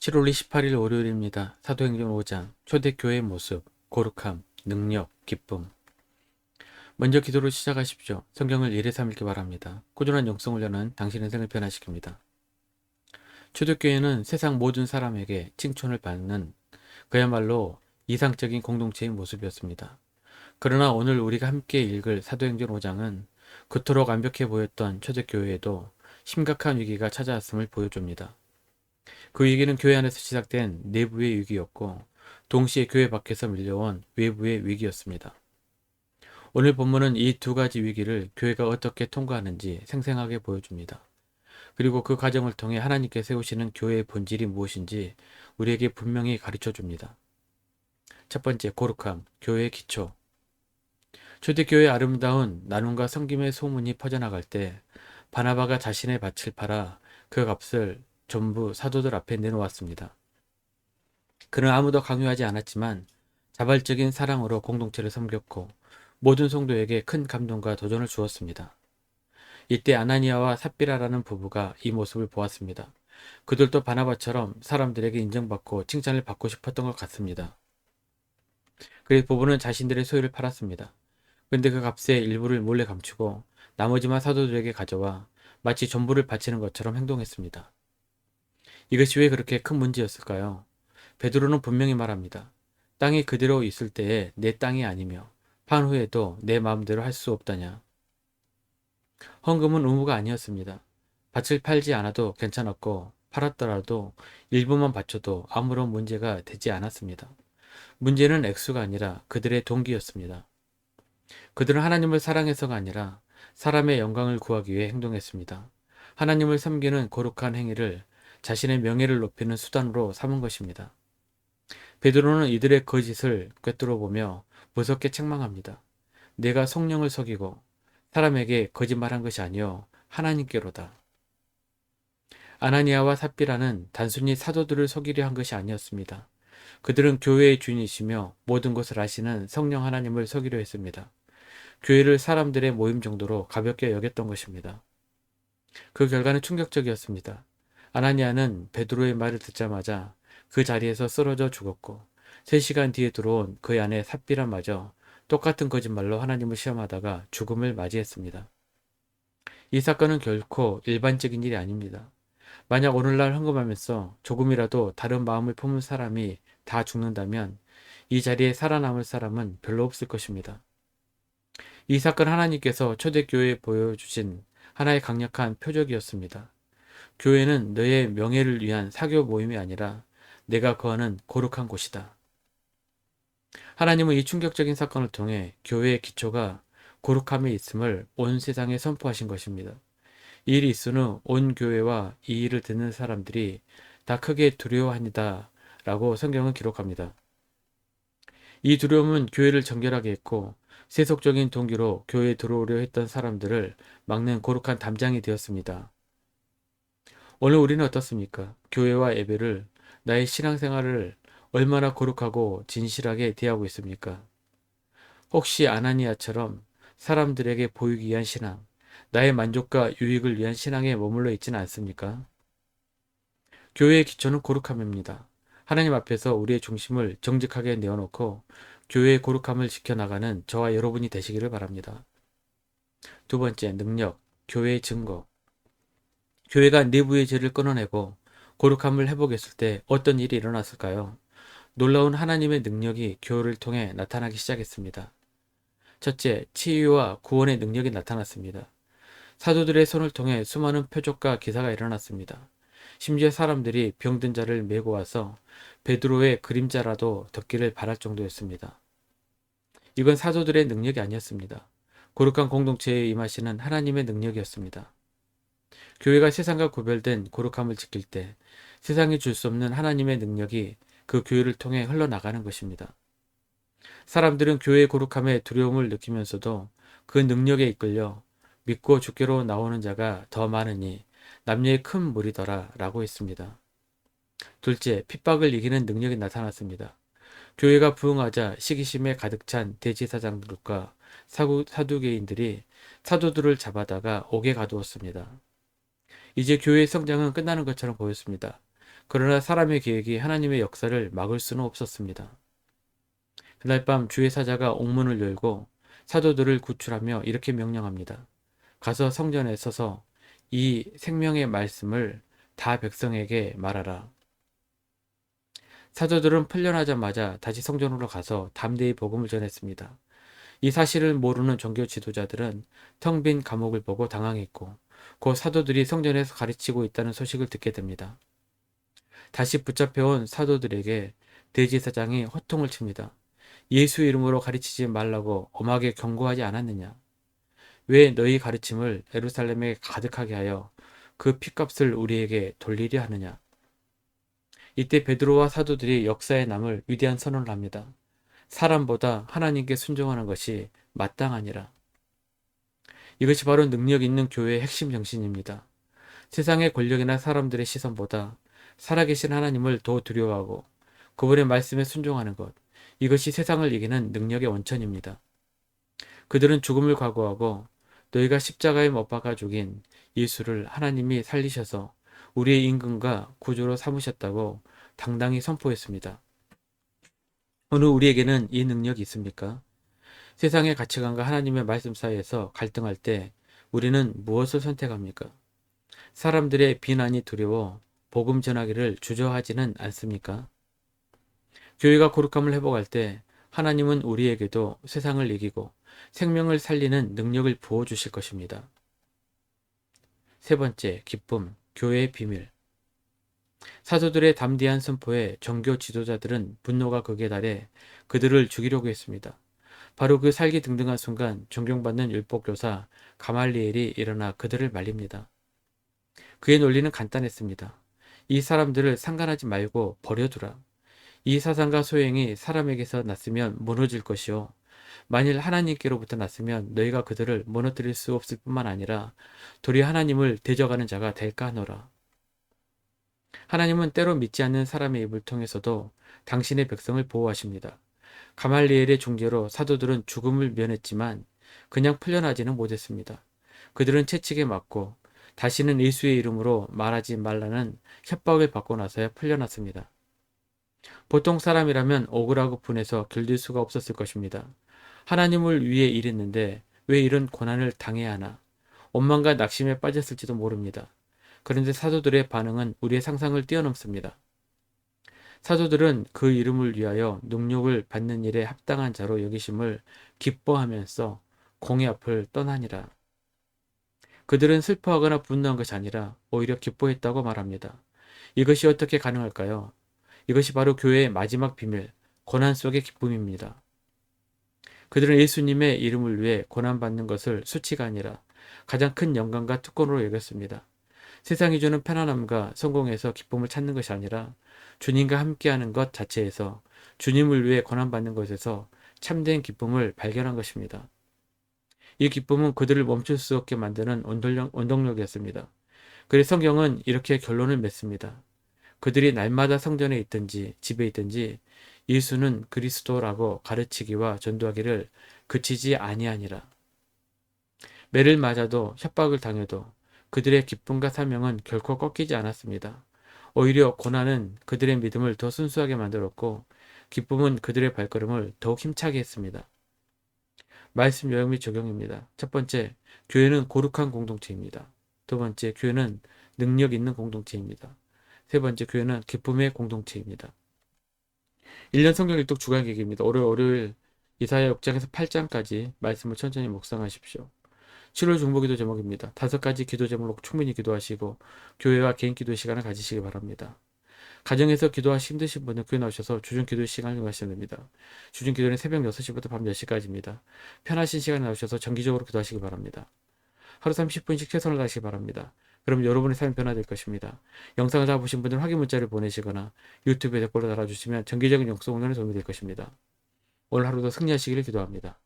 7월 28일 월요일입니다. 사도행전 5장 초대교회의 모습, 거룩함, 능력, 기쁨. 먼저 기도로 시작하십시오. 성경을 1회3 읽기 바랍니다. 꾸준한 영성 훈련은 당신의 생을 변화시킵니다. 초대교회는 세상 모든 사람에게 칭찬을 받는 그야말로 이상적인 공동체의 모습이었습니다. 그러나 오늘 우리가 함께 읽을 사도행전 5장은 그토록 완벽해 보였던 초대교회에도 심각한 위기가 찾아왔음을 보여줍니다. 그 위기는 교회 안에서 시작된 내부의 위기였고 동시에 교회 밖에서 밀려온 외부의 위기였습니다. 오늘 본문은 이 두 가지 위기를 교회가 어떻게 통과하는지 생생하게 보여줍니다. 그리고 그 과정을 통해 하나님께 세우시는 교회의 본질이 무엇인지 우리에게 분명히 가르쳐 줍니다. 첫 번째, 거룩함, 교회의 기초. 초대교회의 아름다운 나눔과 성김의 소문이 퍼져나갈 때 바나바가 자신의 밭을 팔아 그 값을 전부 사도들 앞에 내놓았습니다. 그는 아무도 강요하지 않았지만 자발적인 사랑으로 공동체를 섬겼고 모든 성도에게 큰 감동과 도전을 주었습니다. 이때 아나니아와 삽비라라는 부부가 이 모습을 보았습니다. 그들도 바나바처럼 사람들에게 인정받고 칭찬을 받고 싶었던 것 같습니다. 그래서 부부는 자신들의 소유를 팔았습니다. 근데 그 값의 일부를 몰래 감추고 나머지만 사도들에게 가져와 마치 전부를 바치는 것처럼 행동했습니다. 이것이 왜 그렇게 큰 문제였을까요? 베드로는 분명히 말합니다. 땅이 그대로 있을 때에 내 땅이 아니며 판 후에도 내 마음대로 할 수 없다냐. 헌금은 의무가 아니었습니다. 밭을 팔지 않아도 괜찮았고 팔았더라도 일부만 바쳐도 아무런 문제가 되지 않았습니다. 문제는 액수가 아니라 그들의 동기였습니다. 그들은 하나님을 사랑해서가 아니라 사람의 영광을 구하기 위해 행동했습니다. 하나님을 섬기는 거룩한 행위를 자신의 명예를 높이는 수단으로 삼은 것입니다. 베드로는 이들의 거짓을 꿰뚫어 보며 무섭게 책망합니다. 내가 성령을 속이고 사람에게 거짓말한 것이 아니요 하나님께로다. 아나니아와 삽비라는 단순히 사도들을 속이려 한 것이 아니었습니다. 그들은 교회의 주인이시며 모든 것을 아시는 성령 하나님을 속이려 했습니다. 교회를 사람들의 모임 정도로 가볍게 여겼던 것입니다. 그 결과는 충격적이었습니다. 아나니아는 베드로의 말을 듣자마자 그 자리에서 쓰러져 죽었고 3시간 뒤에 들어온 그 안에 삽비란마저 똑같은 거짓말로 하나님을 시험하다가 죽음을 맞이했습니다. 이 사건은 결코 일반적인 일이 아닙니다. 만약 오늘날 헌금하면서 조금이라도 다른 마음을 품은 사람이 다 죽는다면 이 자리에 살아남을 사람은 별로 없을 것입니다. 이 사건 하나님께서 초대교회에 보여주신 하나의 강력한 표적이었습니다. 교회는 너의 명예를 위한 사교 모임이 아니라 내가 거하는 거룩한 곳이다. 하나님은 이 충격적인 사건을 통해 교회의 기초가 거룩함에 있음을 온 세상에 선포하신 것입니다. 이 일이 있은 후 온 교회와 이 일을 듣는 사람들이 다 크게 두려워하니다 라고 성경은 기록합니다. 이 두려움은 교회를 정결하게 했고 세속적인 동기로 교회에 들어오려 했던 사람들을 막는 거룩한 담장이 되었습니다. 오늘 우리는 어떻습니까? 교회와 예배를 나의 신앙생활을 얼마나 거룩하고 진실하게 대하고 있습니까? 혹시 아나니아처럼 사람들에게 보이기 위한 신앙, 나의 만족과 유익을 위한 신앙에 머물러 있지는 않습니까? 교회의 기초는 거룩함입니다. 하나님 앞에서 우리의 중심을 정직하게 내어놓고 교회의 거룩함을 지켜나가는 저와 여러분이 되시기를 바랍니다. 두 번째, 능력, 교회의 증거. 교회가 내부의 죄를 끊어내고 거룩함을 회복했을 때 어떤 일이 일어났을까요? 놀라운 하나님의 능력이 교회를 통해 나타나기 시작했습니다. 첫째, 치유와 구원의 능력이 나타났습니다. 사도들의 손을 통해 수많은 표적과 기사가 일어났습니다. 심지어 사람들이 병든 자를 메고 와서 베드로의 그림자라도 덮기를 바랄 정도였습니다. 이건 사도들의 능력이 아니었습니다. 거룩한 공동체에 임하시는 하나님의 능력이었습니다. 교회가 세상과 구별된 거룩함을 지킬 때 세상이 줄 수 없는 하나님의 능력이 그 교회를 통해 흘러나가는 것입니다. 사람들은 교회의 거룩함에 두려움을 느끼면서도 그 능력에 이끌려 믿고 주께로 나오는 자가 더 많으니 남녀의 큰 무리더라 라고 했습니다. 둘째, 핍박을 이기는 능력이 나타났습니다. 교회가 부흥하자 시기심에 가득 찬 대지사장들과 사구, 사두개인들이 사도들을 잡아다가 옥에 가두었습니다. 이제 교회의 성장은 끝나는 것처럼 보였습니다. 그러나 사람의 계획이 하나님의 역사를 막을 수는 없었습니다. 그날 밤 주의 사자가 옥문을 열고 사도들을 구출하며 이렇게 명령합니다. 가서 성전에 서서 이 생명의 말씀을 다 백성에게 말하라. 사도들은 풀려나자마자 다시 성전으로 가서 담대히 복음을 전했습니다. 이 사실을 모르는 종교 지도자들은 텅 빈 감옥을 보고 당황했고 곧 사도들이 성전에서 가르치고 있다는 소식을 듣게 됩니다. 다시 붙잡혀온 사도들에게 대제사장이 호통을 칩니다. 예수 이름으로 가르치지 말라고 엄하게 경고하지 않았느냐? 왜 너희 가르침을 에루살렘에 가득하게 하여 그 핏값을 우리에게 돌리려 하느냐? 이때 베드로와 사도들이 역사에 남을 위대한 선언을 합니다. 사람보다 하나님께 순종하는 것이 마땅하니라. 이것이 바로 능력 있는 교회의 핵심 정신입니다. 세상의 권력이나 사람들의 시선보다 살아계신 하나님을 더 두려워하고 그분의 말씀에 순종하는 것. 이것이 세상을 이기는 능력의 원천입니다. 그들은 죽음을 각오하고 너희가 십자가에 못 박아 죽인 예수를 하나님이 살리셔서 우리의 임금과 구주로 삼으셨다고 당당히 선포했습니다. 오늘 우리에게는 이 능력이 있습니까? 세상의 가치관과 하나님의 말씀 사이에서 갈등할 때 우리는 무엇을 선택합니까? 사람들의 비난이 두려워 복음 전하기를 주저하지는 않습니까? 교회가 거룩함을 회복할 때 하나님은 우리에게도 세상을 이기고 생명을 살리는 능력을 부어주실 것입니다. 세 번째, 기쁨, 교회의 비밀. 사도들의 담대한 선포에 정교 지도자들은 분노가 극에 달해 그들을 죽이려고 했습니다. 바로 그 살기 등등한 순간 존경받는 율법 교사 가말리엘이 일어나 그들을 말립니다. 그의 논리는 간단했습니다. 이 사람들을 상관하지 말고 버려두라. 이 사상과 소행이 사람에게서 났으면 무너질 것이요. 만일 하나님께로부터 났으면 너희가 그들을 무너뜨릴 수 없을 뿐만 아니라 도리 하나님을 대적하는 자가 될까 하노라. 하나님은 때로 믿지 않는 사람의 입을 통해서도 당신의 백성을 보호하십니다. 가말리엘의 중재로 사도들은 죽음을 면했지만 그냥 풀려나지는 못했습니다. 그들은 채찍에 맞고 다시는 예수의 이름으로 말하지 말라는 협박을 받고 나서야 풀려났습니다. 보통 사람이라면 억울하고 분해서 견딜 수가 없었을 것입니다. 하나님을 위해 일했는데 왜 이런 고난을 당해야 하나? 원망과 낙심에 빠졌을지도 모릅니다. 그런데 사도들의 반응은 우리의 상상을 뛰어넘습니다. 사도들은 그 이름을 위하여 능력을 받는 일에 합당한 자로 여기심을 기뻐하면서 공의 앞을 떠나니라. 그들은 슬퍼하거나 분노한 것이 아니라 오히려 기뻐했다고 말합니다. 이것이 어떻게 가능할까요? 이것이 바로 교회의 마지막 비밀, 고난 속의 기쁨입니다. 그들은 예수님의 이름을 위해 고난받는 것을 수치가 아니라 가장 큰 영광과 특권으로 여겼습니다. 세상이 주는 편안함과 성공에서 기쁨을 찾는 것이 아니라 주님과 함께하는 것 자체에서 주님을 위해 고난받는 것에서 참된 기쁨을 발견한 것입니다. 이 기쁨은 그들을 멈출 수 없게 만드는 원동력, 원동력이었습니다. 그래서 성경은 이렇게 결론을 맺습니다. 그들이 날마다 성전에 있든지 집에 있든지 예수는 그리스도라고 가르치기와 전도하기를 그치지 아니하니라. 매를 맞아도 협박을 당해도 그들의 기쁨과 사명은 결코 꺾이지 않았습니다. 오히려 고난은 그들의 믿음을 더 순수하게 만들었고 기쁨은 그들의 발걸음을 더욱 힘차게 했습니다. 말씀 요약 및 적용입니다. 첫 번째, 교회는 고룩한 공동체입니다. 두 번째, 교회는 능력 있는 공동체입니다. 세 번째, 교회는 기쁨의 공동체입니다. 1년 성경 일독 주간 계기입니다. 월요일, 월요일 이사야 6장에서 8장까지 말씀을 천천히 묵상하십시오. 7월 중보기도 제목입니다. 다섯 가지 기도 제목으로 충분히 기도하시고 교회와 개인 기도 시간을 가지시기 바랍니다. 가정에서 기도하시 힘드신 분은 교회 나오셔서 주중 기도 시간을 가시면 됩니다. 주중 기도는 새벽 6시부터 밤 10시까지입니다. 편하신 시간에 나오셔서 정기적으로 기도하시기 바랍니다. 하루 30분씩 최선을 다하시기 바랍니다. 그럼 여러분의 삶이 변화될 것입니다. 영상을 다 보신 분들은 확인 문자를 보내시거나 유튜브에 댓글로 달아주시면 정기적인 영성 공연에 도움이 될 것입니다. 오늘 하루도 승리하시기를 기도합니다.